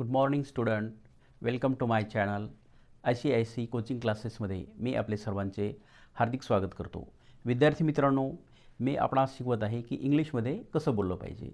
Good morning student welcome to my channel I C I C coaching क्लासेसमध्ये मी आपले सर्वांचे हार्दिक स्वागत करतो. विद्यार्थी मित्रांनो मी आपणास शिकवत आहे की इंग्लिशमध्ये कसं बोललं पाहिजे.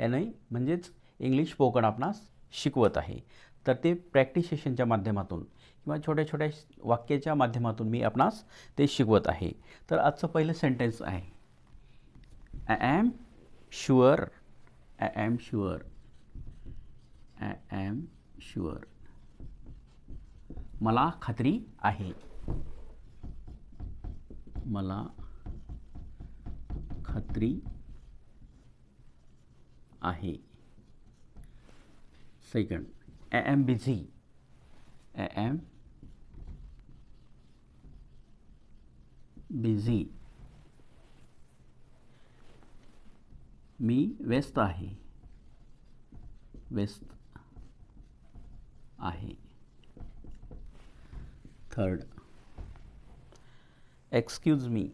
याने म्हणजेच इंग्लिश स्पोकन आपणास शिकवत आहे. तर ते प्रॅक्टिस सेशनच्या माध्यमातून किंवा छोट्या छोट्या वाक्याच्या माध्यमातून मी आपणास ते शिकवत आहे. तर आजचं पहिलं सेंटेन्स आहे. I am sure I am sure I am sure मला खात्री आहे. मला खात्री आहे. Second I am busy I am busy मी व्यस्त आहे. व्यस्त आहे. Third excuse me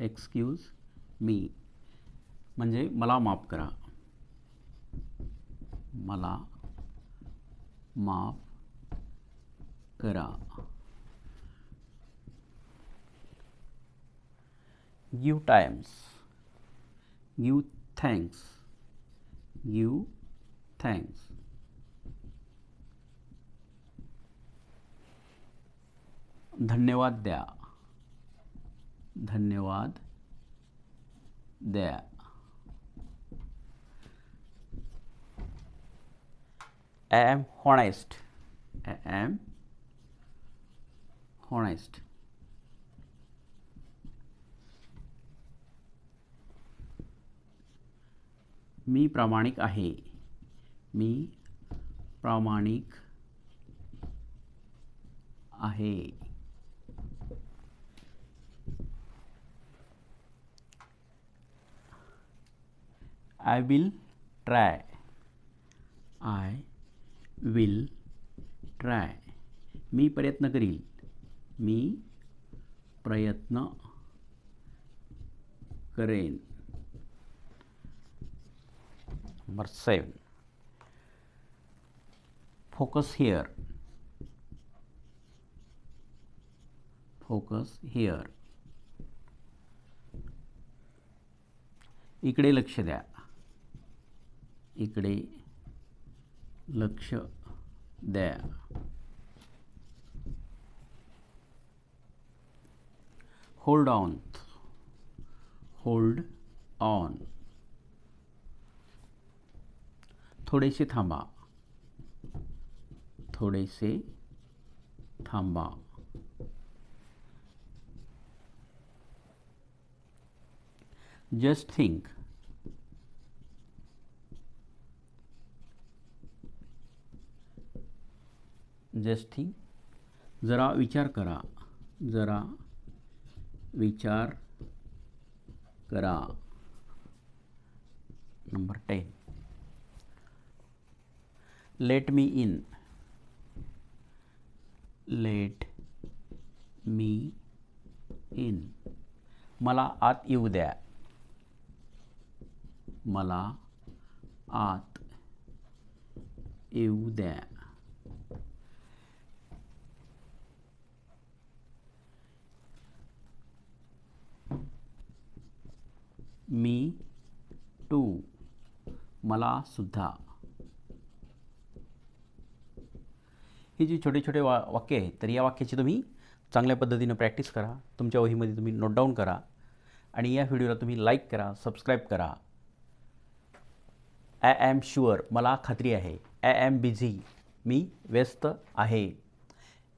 excuse me म्हणजे मला माफ करा. मला माफ करा. Give times give thanks give thanks धन्यवाद द्या धन्यवाद द्या I am honest I am honest मी प्रामाणिक आहे. मी प्रामाणिक आहे. I will try I will try मी प्रयत्न करील. मी प्रयत्न करेन. Number seven focus here. Focus here. इकडे लक्ष द्या. इकडे लक्ष द्या. होल्ड ऑन होल्ड ऑन थोडेसे थांबा थोडेसे थांबा जस्ट थिंक जस्ट थिंक जरा विचार करा। जरा विचार करा। Number ten let me in let me in मला आत येऊ द्या. मला आत येऊ द्या. Me too. मला सुद्धा. ही जी छोटे छोटे वा वाक्य आहेत तर या वाक्याची तुम्ही चांगल्या पद्धतीनं प्रॅक्टिस करा. तुमच्या वहीमध्ये तुम्ही नोट डाऊन करा आणि या व्हिडिओला तुम्ही लाईक करा सबस्क्राईब करा. आय ॲम शुअर मला खात्री आहे. आय ॲम बिझी मी व्यस्त आहे.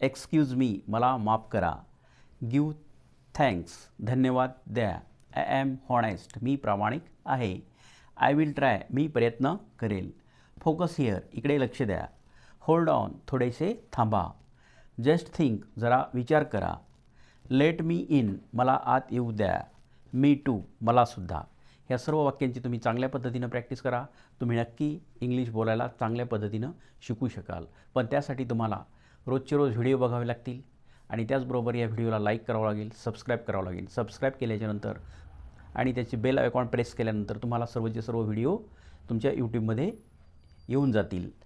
एक्सक्यूज मी मला माफ करा. गिव थँक्स धन्यवाद द्या. आय ॲम हॉनेस्ट मी प्रामाणिक आहे. आय विल ट्राय मी प्रयत्न करेल. फोकस हिअर इकडे लक्ष द्या. होल्ड ऑन थोडेसे थांबा. जस्ट थिंक जरा विचार करा. लेट मी इन मला आत येऊ द्या. मी टू मलासुद्धा ह्या सर्व वाक्यांची तुम्ही चांगल्या पद्धतीनं प्रॅक्टिस करा. तुम्ही नक्की इंग्लिश बोलायला चांगल्या पद्धतीनं शिकू शकाल. पण त्यासाठी तुम्हाला रोजचे रोज व्हिडिओ बघावे लागतील. आणि त्याचबरोबर या व्हिडिओला लाईक करावं लागेल सबस्क्राईब करावं लागेल. सबस्क्राईब केल्याच्यानंतर आणि त्याची बेल आयकॉन प्रेस केल्यानंतर तुम्हाला सर्वचे सर्व व्हिडिओ तुमच्या यूट्यूबमध्ये येऊन जातील.